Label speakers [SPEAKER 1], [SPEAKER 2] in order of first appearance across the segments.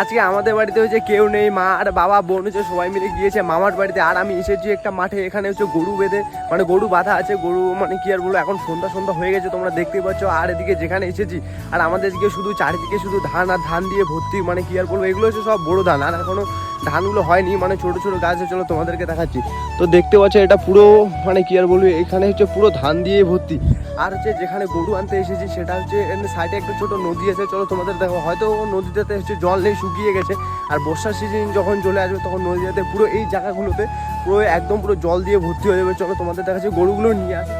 [SPEAKER 1] আজকে আমাদের বাড়িতে হচ্ছে কেউ নেই, মা আর বাবা, বোন হচ্ছে সবাই মিলে গিয়েছে। মামার বাড়িতে, আর আমি এসেছি একটা মাঠে, এখানে হচ্ছে গরু বেঁধে মানে গরু বাঁধা আছে। গরু মানে কি আর বলব, এখন সন্ধ্যা সন্ধ্যা হয়ে গেছে, তোমরা দেখতেই পাচ্ছ। আর এদিকে যেখানে এসেছি, আর আমাদের দিকে শুধু চারিদিকে শুধু ধান আর ধান দিয়ে ভর্তি মানে কি আর বলব, এগুলো হচ্ছে সব বড় ধান। আর এখনও ধানগুলো হয়নি মানে ছোট ছোট গাছ চলো তোমাদেরকে দেখাচ্ছি। তো দেখতে পাচ্ছ এটা পুরো মানে কি আর বলব, এখানে হচ্ছে পুরো ধান দিয়ে ভর্তি। আর হচ্ছে যেখানে গরু আনতে এসেছি সেটা হচ্ছে সাইডে একটা ছোট নদী আছে, চলো তোমাদের দেখো হয়তো নদীটাতে হচ্ছে জল নেই, শুকিয়ে গেছে। আর বর্ষার সিজন যখন চলে আসবে তখন নদীটাতে পুরো এই জায়গাগুলোতে পুরো একদম পুরো জল দিয়ে ভর্তি হয়ে যাবে। চলো তোমাদের দেখাচ্ছি গরুগুলো নিয়ে আসে।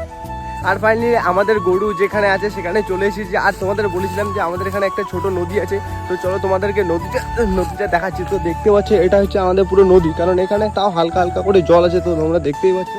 [SPEAKER 1] আর ফাইনালি আমাদের গরু যেখানে আছে সেখানে চলে এসেছি। আর তোমাদের বলেছিলাম যে আমাদের এখানে একটা ছোট নদী আছে। তো চলো তোমাদেরকে নদীটা নদীটা দেখাচ্ছি। তো দেখতে পাচ্ছ, এটা হচ্ছে আমাদের পুরো নদী। কারণ এখানে তাও হালকা হালকা করে জল আছে, তো তোমরা দেখতেই পাচ্ছ।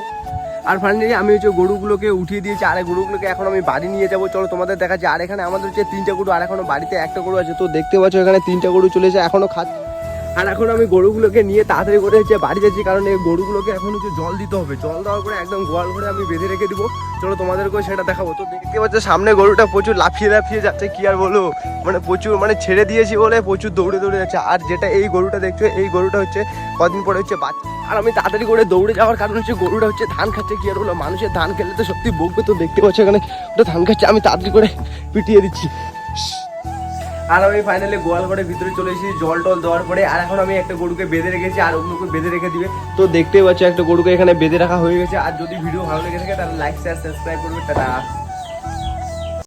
[SPEAKER 1] আর ফাইনালি আমি হচ্ছে গরুগুলোকে উঠিয়ে দিয়েছি। আর গরুগুলোকে এখন আমি বাড়ি নিয়ে যাব। চলো তোমাদের দেখাচ্ছি। আর এখানে আমাদের হচ্ছে তিনটা গরু, আর এখনও বাড়িতে একটা গরু আছে। তো দেখতে পাচ্ছ, এখানে তিনটা গরু চলে এসে এখনও খাচ্ছে। আর এখন আমি গরুগুলোকে নিয়ে তাড়াতাড়ি করে হচ্ছে বাড়ি যাচ্ছি, কারণ এই গরুগুলোকে এখন হচ্ছে জল দিতে হবে। জল দেওয়ার পরে একদম গোয়াল ঘরে আমি বেঁধে রেখে দিব। চলো তোমাদেরকেও সেটা দেখাবো। তো দেখতে পাচ্ছ, সামনে গরুটা প্রচুর লাফিয়ে লাফিয়ে যাচ্ছে, কি আর বলো মানে প্রচুর মানে ছেড়ে দিয়েছি বলে প্রচুর দৌড়ে দৌড়ে যাচ্ছে। আর যেটা এই গরুটা দেখছ, এই গরুটা হচ্ছে কদিন পরে হচ্ছে বাচ্চা। আর আমি তাড়াতাড়ি করে দৌড়ে যাওয়ার কারণ হচ্ছে গরুটা হচ্ছে ধান খাচ্ছে, কি আর বলো মানুষের ধান খেলে তো সত্যি বকবে তো দেখতে পাচ্ছ এখানে? ওটা ধান খাচ্ছে, আমি তাড়াতাড়ি করে পিটিয়ে দিচ্ছি। আর আমি ফাইনালি গোয়াল ঘরের ভিতরে চলে এসেছি, জল টল দেওয়ার পরে, আর এখন আমি একটা গরুকে বেঁধে রেখেছি, আর অন্যকে বেঁধে রেখে দিবে। তো দেখতেই পাচ্ছ, একটা গরুকে এখানে বেঁধে রাখা হয়ে গেছে, আর যদি ভিডিও ভালো লেগে থাকে, তাহলে লাইক শেয়ার সাবস্ক্রাইব করবে, টাটা।